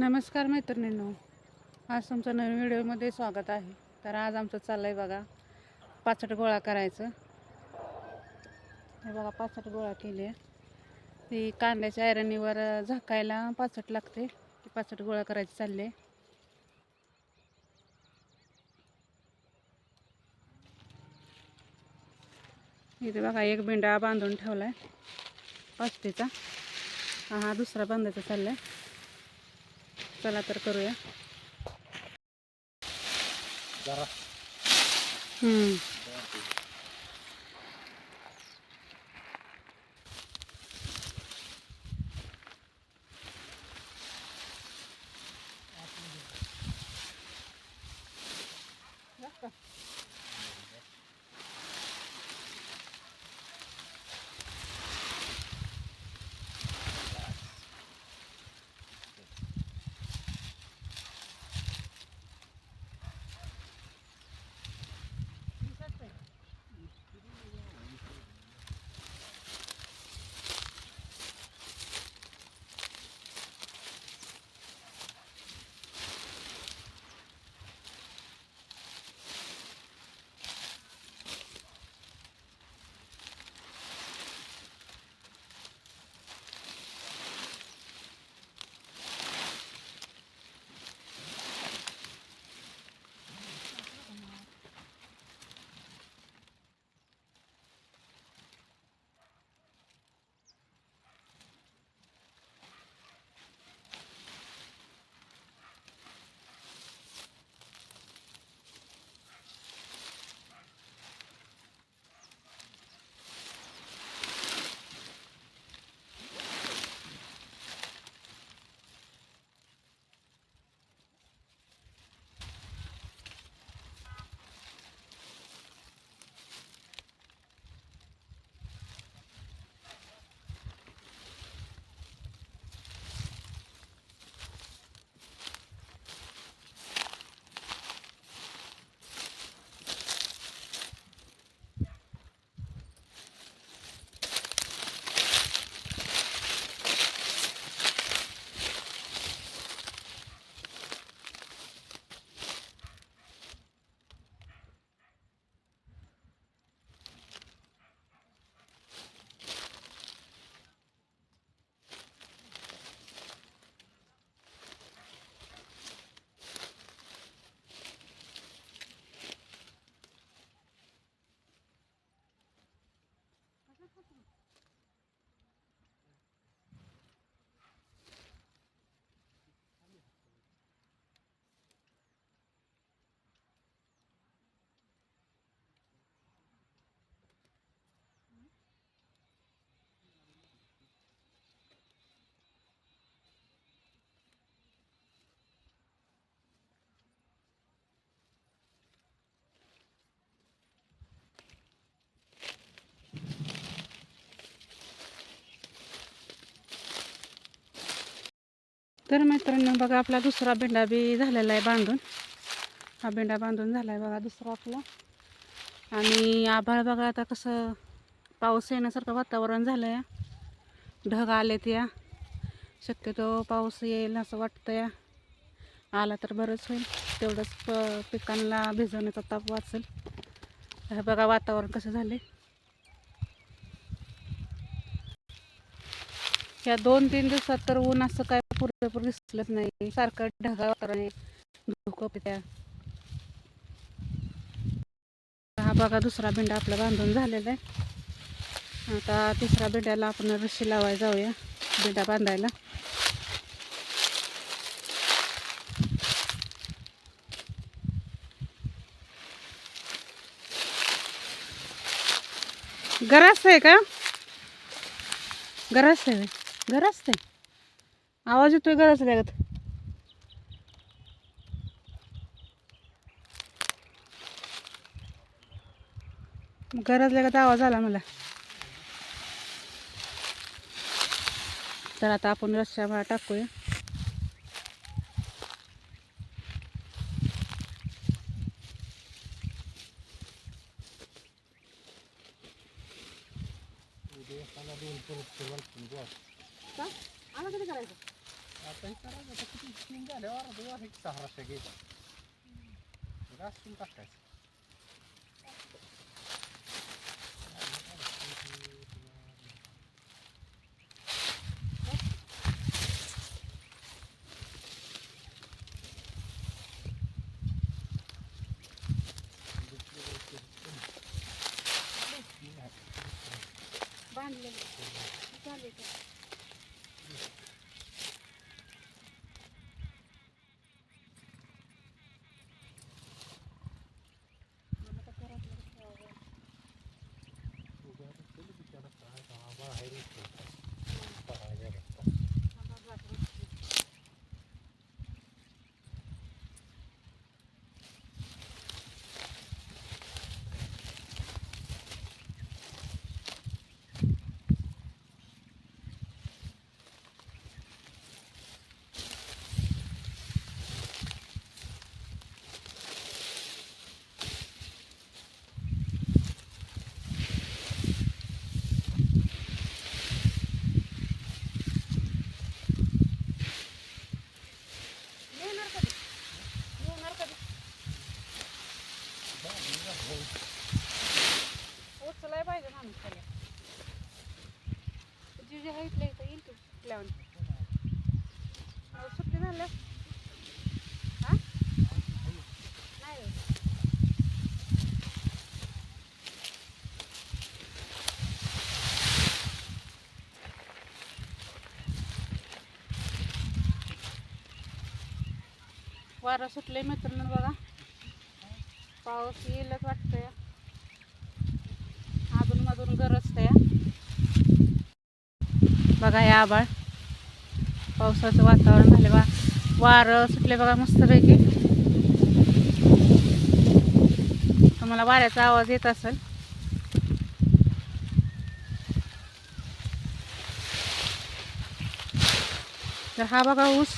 नमस्कार मैत्रिणींनो आज तुमचं नवीन व्हिडिओमध्ये स्वागत आहे. तर आज आमचं चाललं आहे बघा पाचट गोळा करायचं. हे बघा पाचट गोळा केली. आहे ती कांद्याच्या आयरणीवर झाकायला पाचट लागते. ती पाचट गोळा करायची चालली. आहे इथे बघा एक बिंडा बांधून ठेवला आहे पाचटीचा. हा हा दुसरा बांधायचा चालला आहे चला तर करूया हम्म. तर मित्रांनो बघा आपला दुसरा भेंडा बी झालेला आहे बांधून. हा भेंडा बांधून झाला आहे बघा दुसरा आपला. आणि आभाळ बघा आता कसं पाऊस येण्यासारखं वातावरण झालं आहे ढग आलेत या. शक्यतो पाऊस येईल असं वाटतं या आला तर बरंच होईल. तेवढंच प पिकांना भिजवण्याचा ताप वाचेल. हे बघा वातावरण कसं झाले ह्या दोन तीन दिवसात तर ऊन असं काय पुरेपूर दिसलंच नाही. सारखं ढगा वातावरण आहे. धुकं त्या. हा बघा दुसरा भेंडा आपला बांधून झालेला आहे. आता तिसऱ्या भेंड्याला आपण रशी लावायला जाऊया भेंडा बांधायला. गरास आहे का? गरास आहे गरास आहे. आवाज येतोय गरज लागत गरज लागत आवाज आला मला. तर आता आपण रस्त्या टाकूया उद्या एकाला दोन परत सुरुवात करू बुवा. का आला कधी करायचं आता इथं राहिलं तर किती तीन झाल्यावर अर्धा वार एक सहा रस्त्या गेला घासून टाकायचं society. उचलाय पाहिजे माणूस त्याला. जी जी आहे इथल्या इथं येईल तू लावून सुट्टी झालं. हा? नाही. वारा वारं सुटले मित्रांनो बघा. पाऊस येईलच वाटतंय. अधून मधून गरजतंय. बघा हे आबाळ पावसाचं वातावरण झाले बा. वारं सुटले बघा मस्तपैकी. तुम्हाला वाऱ्याचा आवाज येत असेल. तर हा बघा ऊस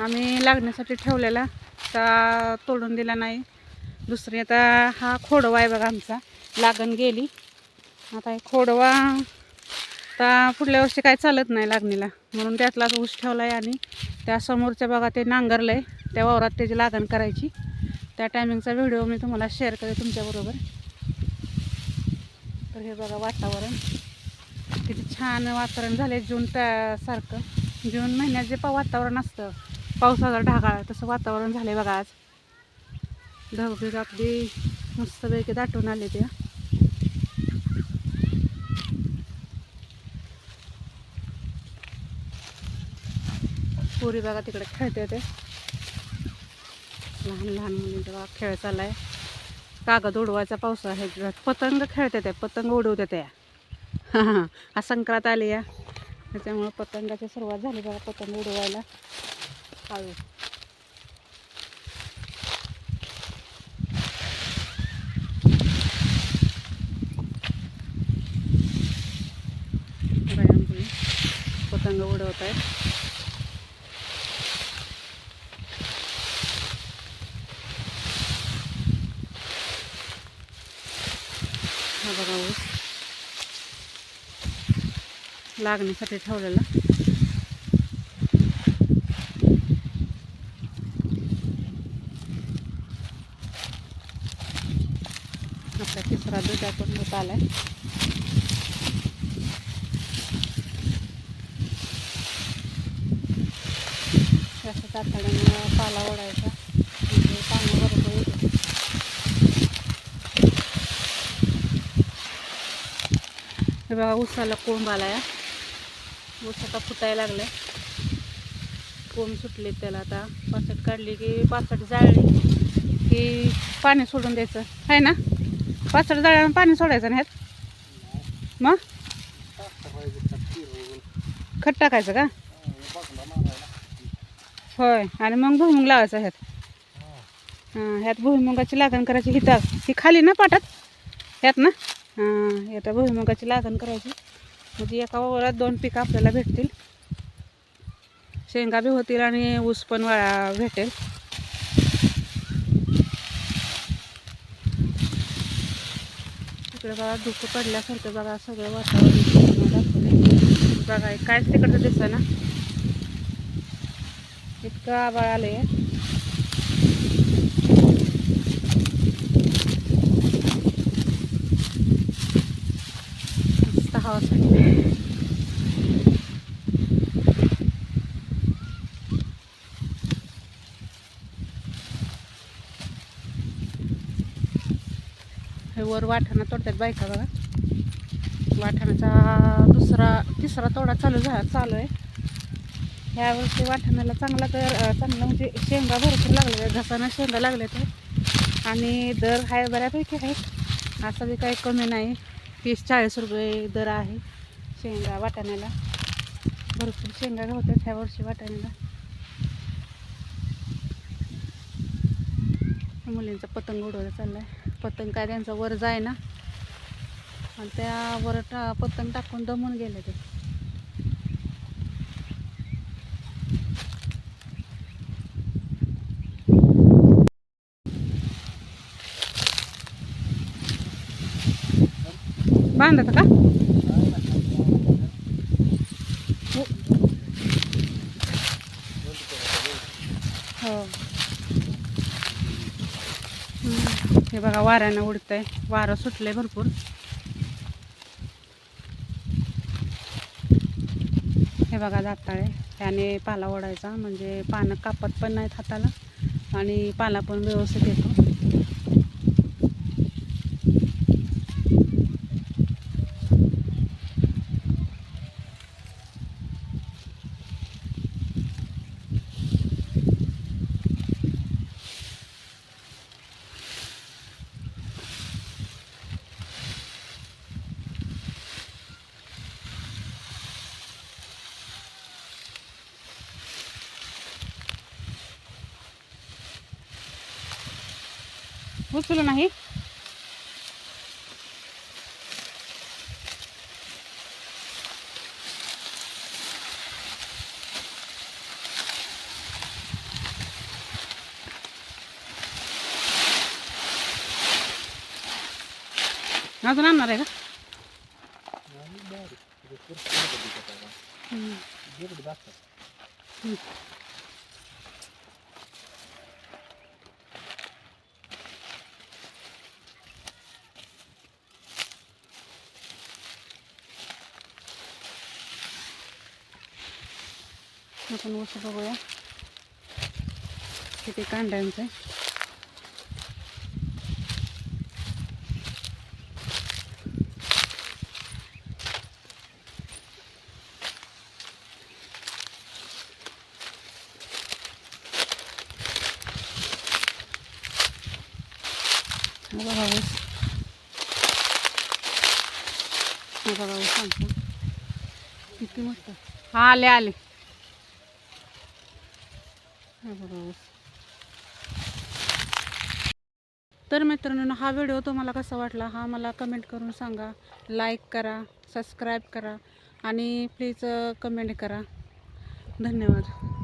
आम्ही लागण्यासाठी ठेवलेला. का तोडून दिला नाही. दुसरी आता हा खोडवा आहे बघा आमचा. लागण गेली. आता हे खोडवा आता पुढल्या वर्षी काय चालत नाही लागणीला. म्हणून त्यातला ऊस ठेवला आहे आणि त्या समोरच्या बघा ते नांगरलं आहे त्या वावरात त्याची लागण करायची. त्या टायमिंगचा व्हिडिओ मी तुम्हाला शेअर करेल तुमच्याबरोबर. तर हे बघा वातावरण. किती छान वातावरण झाले जून त्या सारखं. जून महिन्यात जे पा वातावरण असतं पावसाचा ढगाळ तसं वातावरण झालं आहे बघा आज. ढगबीग अगदी मस्तपैकी दाटून आले ते. पुरी बघा तिकडे खेळते ते. लहान लहान मुलींचा बघा खेळ चाललाय कागद उडवायचा पाऊस आहे. पतंग खेळते ते. पतंग उडवते त्या हा संक्रांत आली या. त्याच्यामुळं पतंगाची सुरुवात झाली बघा पतंग उडवायला. हळू बाया मुली पतंग उडवत आहेत. हा बघा ऊस. लागण्यासाठी ठेवलेला. आपला तिसरा दुधा पण होत आलाय. असं तातड्यानं पाला ओढायचा. म्हणजे पानं बरोबर येते हे बघा उसाला कोंब आलाय. ऊस आता फुटायला लागलाय. कोंब सुटले त्याला आता. पासट काढली की पासट जाळली की पाणी सोडून द्यायचं. आहे ना? पासट जाळल्यानं पाणी सोडायचं ना ह्यात मग? खट टाकायचं का? होय. आणि मग भुईमुग लावायचा ह्यात. हां. ह्यात भुईमुगाची लागण करायची. हिता ही खाली ना पाटात? ह्यात ना? हां ह्यात भुईमुगाची लागण करायची. म्हणजे एका वावरात दोन पिकं आपल्याला भेटतील. शेंगा बी होतील आणि ऊस पण वाळा भेटेल. इकडे बघा धुकं पडल्यासारखं बघा सगळं वातावरण. बघा कायच तिकडचं दिसतं ना इतकं आबाळ आले आहे हे वर वाटाणा तोडतात बायका बघा. वाटाण्याचा दुसरा तिसरा तोडा चालू झाला चालू आहे. ह्या वर्षी वाटाण्याला चांगला कर चांगला म्हणजे शेंगा भरपूर लागले घसानं शेंगा लागल्या ते आणि दर आहे बऱ्यापैकी आहेत. असं बी काही कमी नाही. तीस चाळीस रुपये दर आहे शेंगा वाटाण्याला. भरपूर शेंगा घालतात ह्या वर्षी वाटाण्याला. मुलींचा पतंग उडवायला चाललाय. पतंग काय त्यांचा वर जाय ना? आणि त्या वर टा पतंग टाकून दमून गेले ते. बांधत का? हो. हे बघा वाऱ्यानं उडतंय. वारं सुटलंय भरपूर. हे बघा जाताळे. त्याने पाला ओढायचा. म्हणजे पानं कापत पण नाहीत हाताला. आणि पाला पण व्यवस्थित येतो. उचलू नाही अजून आणणार आहे का? हम्म. आपण ऊस बघूया. किती कांड्यांचं आहे. बघा बघा सांगतो. किती मस्त. आले आले. तर मित्रांनो हा व्हिडिओ तुम्हाला कसा वाटला हा मला कमेंट करून सांगा. लाईक करा सबस्क्राईब करा आणि प्लीज कमेंट करा. धन्यवाद.